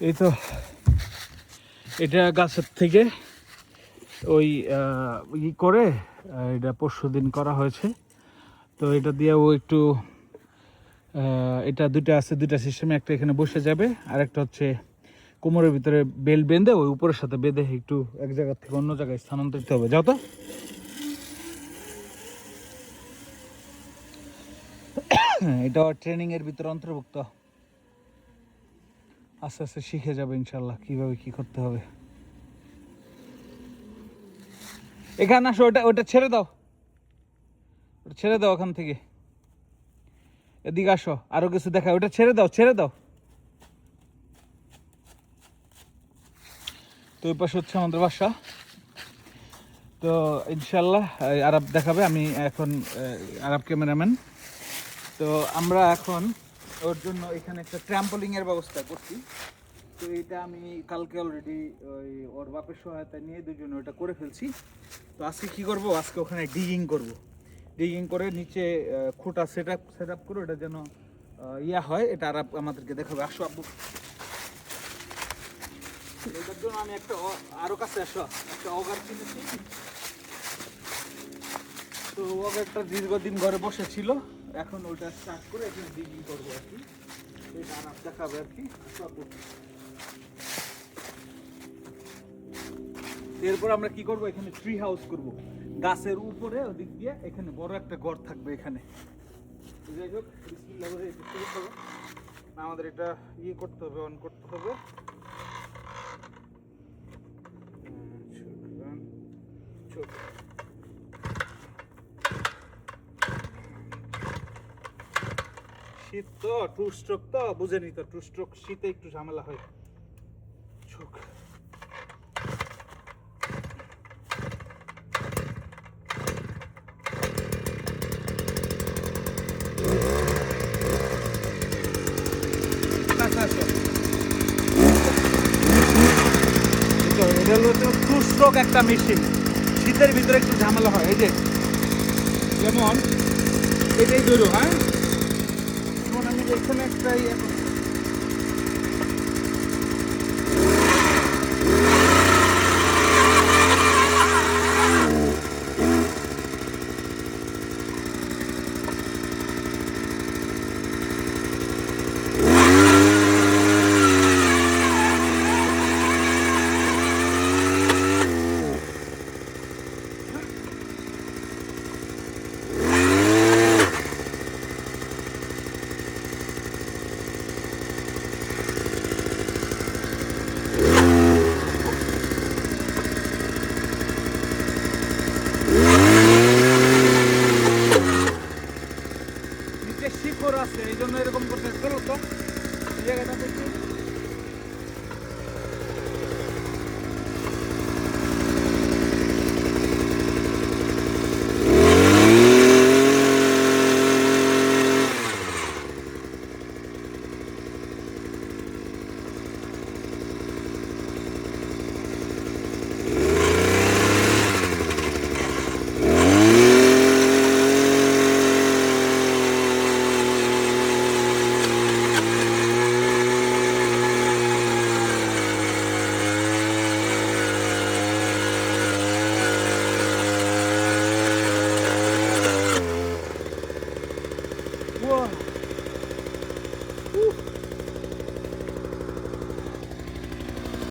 এই তো, এটা গাছের থেকে ওই ই করে এটা পরশু দিন করা হয়েছে। তো এটা দিয়েও একটু এটা দুটা আছে দুটা সিস্টেমে একটা এখানে বসে যাবে আর একটা হচ্ছে কোমরের ভিতরে বেল বেঁধে ওই উপরের সাথে বেঁধে একটু এক জায়গা থেকে অন্য জায়গায় স্থানান্তরিত হবে। যাও তো। এটা ট্রেনিংয়ের ভিতরে অন্তর্ভুক্ত। আস্তে আস্তে শিখে যাবে ইনশাল্লাহ কীভাবে কি করতে হবে। এখানে আসো, ওটা ওটা ছেড়ে দাও। ওটা ছেড়ে দাও ওখান থেকে। এদিকে আসো, আরও কিছু দেখা ওটা ছেড়ে দাও ছেড়ে দাও। তো ওই পাশে হচ্ছে আমাদের বাসা। তো ইনশাল্লাহ আরব দেখাবে, আমি এখন আরব ক্যামেরাম্যান। তো আমরা এখন ওর জন্য এখানে একটা ট্র্যাম্পলিং এর ব্যবস্থা করছি। তো এটা আমি কালকে অলরেডি ওই ওর বাপের সহায়তা নিয়ে দুজনে ওটা করে ফেলছি। তো আজকে কি করব? আজকে ওখানে ডিগিং করব। ডিগিং করে নিচে খুঁটা সেট আপ সেট আপ করে ওটা যেন ইয়া হয়, এটা আর আমাদেরকে দেখাবে। আসো আব্বু। এটার জন্য আমি একটা অ- আরও কাছে আসো। একটা অগার কিনেছি। তো অগারটা দীর্ঘদিন ঘরে বসে ছিল। এখন ওটা স্টার্ট করে এখানে ডিগিং করব আর কি। এটা আর দেখাবে আর কি। এরপর আমরা কি করব? এখানে ট্রি হাউস করব। গাছের উপরে ওদিক দিয়ে এখানে বড় একটা ঘর থাকবে এখানে। যাই হোক আমাদের এটা ইয়ে করতে হবে অন করতে হবে। শুকরান, শীত তো টু স্ট্রোক তো বুঝেনি তো টু স্ট্রোক শীতে একটু ঝামেলা হয়। এই তো, এটা হলো টু স্ট্রোক একটা মেশিন শীতের ভিতরে একটু ঝামেলা হয় এই যে যেমন এটাই ধরো হ্যাঁ? যেমন আমি এখানে একটা ইয়ে নিচে শিখর আছে এই জন্য এরকম করতে করো তো এই জায়গাটা দেখি